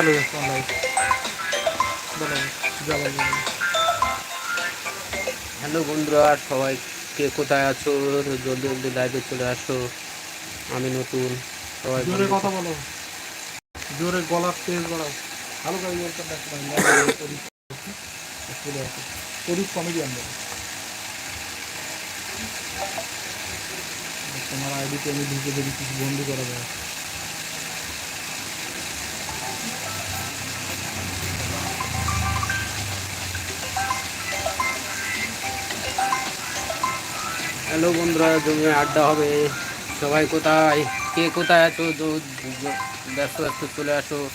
চালু যাচ্ছে online hello বন্ধুরা সবাই কে কোথায় আছো? জলদি জলদি লাইভে চলে আসো। আমি নতুন সবাই জোরে কথা বলো। জোরে গলা তেজ বাড়াও। ভালো করে বলতে চলে আসো প্রদীপ কমেডিয়ান বলো। তোমার আইডিতে আমি ঢুকে যদি কিছু বন্ধু করা যায় হ্যালো বন্ধুরা জমি আড্ডা হবে। সবাই কোথায়? কে কোথায় আছো? তো- ব্যস্ত ব্যস্ত চলে আসো।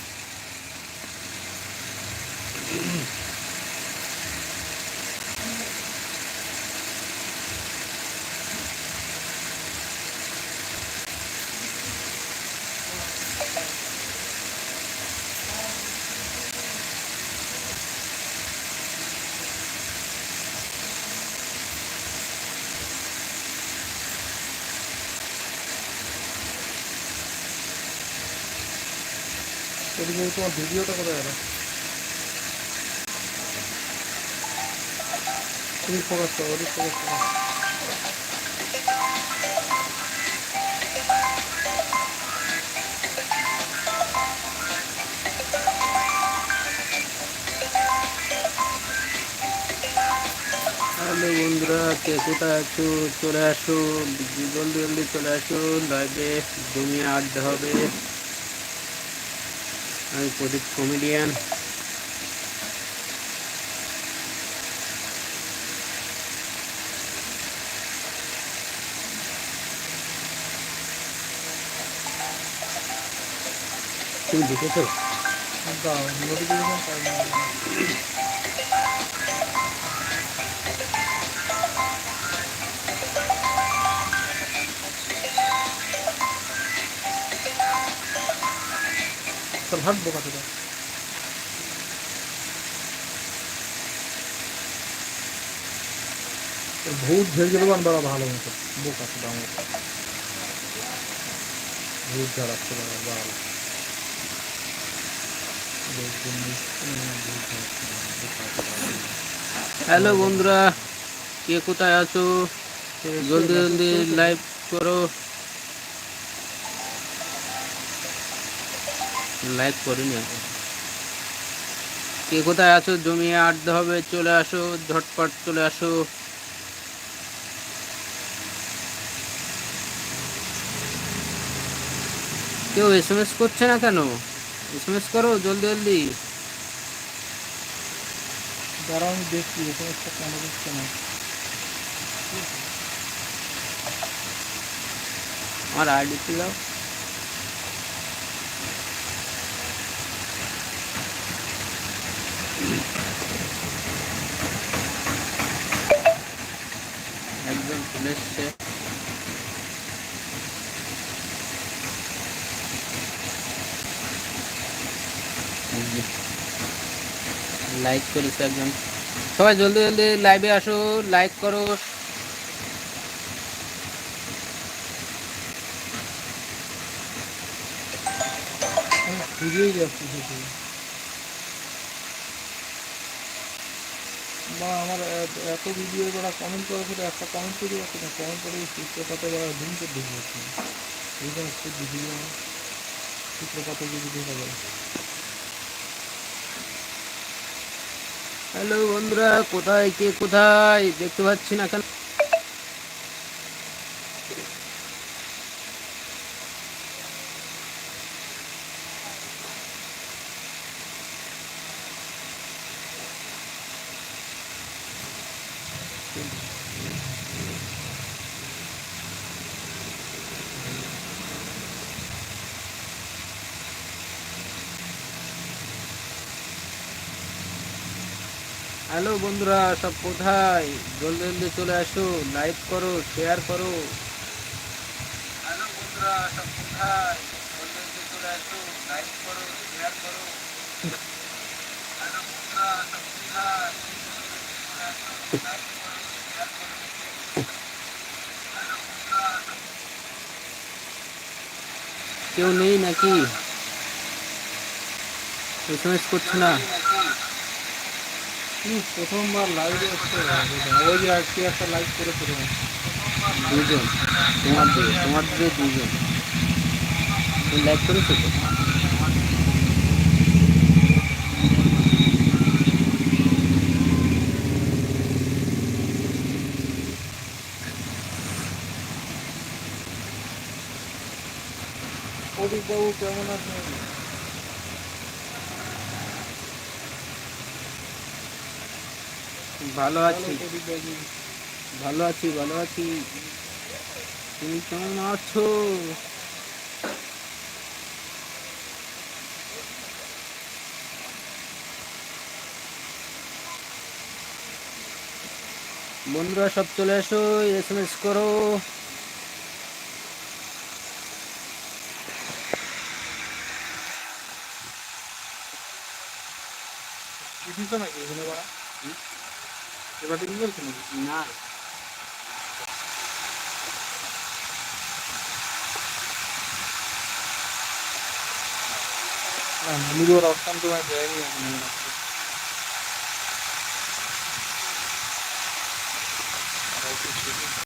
বাবু, তোমার ভিডিওটা ফোকাস ফোকাস বন্ধুরা কে কোথায় আছো? চলে আসো জলদি জলদি চলে আসো। লাইভে জমিয়ে আড্ডা হবে। আমি প্রদীপ কমেডিয়ান। তুমি ঢুকেছো চল হাট বোকা থেকে ভূত ভেজে দেবান বড় ভালো মতো। বোকা তো দাম ভূত জ্বালাচ্ছে বড় ভালো হ্যালো বন্ধুরা কে কোথায় আছো? জলদি জলদি লাইভ করো। লাইভ করিনি। কে কোথায় আছো? জমিয়ে আড্ডা হবে চলে আসো ঝটপট চলে আসো। কেউ এস এম এস করছে না কেন? এস এম এস করো জলদি জলদি। আমি দেখছি কেন না। আমার আইডি দাও চলে এসছে লাইক করেছে একজন। সবাই জলদি জলদি লাইভে আসো লাইক করো। আমি খুঁজেই যাচ্ছি বা আমার এত- ভিডিও যারা কমেন্ট করে সেটা একটা কমেন্ট করে যাচ্ছে না। কমেন্ট করে চিত্রপাতে যারা জুম করে দেখে যাচ্ছে। না এই ভিডিও চিত্রপাতে যদি দেখা যায়। হ্যালো বন্ধুরা, কোথায়, কে কোথায়? দেখতে পাচ্ছি না কেন? হ্যালো বন্ধুরা, সব কোথায়? জলদি জলদি চলে আসো লাইক করো শেয়ার করো। কেউ নেই নাকি? করছে না? প্রথমবার লাইভে ওই যে আজকে একটা লাইভ করে প্রথম দুজন, তোমার দিয়ে তোমার দিয়ে দুজন। তুমি লাইক করেছ তো? প্রদীপবাবু কেমন আছেন? ভালো আছি। ভালো আছি ভালো আছি। তুমি কেমন আছো? বন্ধুরা, সব চলে আসো এস এম এস করো নাকি? এবার তুমি বলছো নাকি না আমি তো রক্তান্ত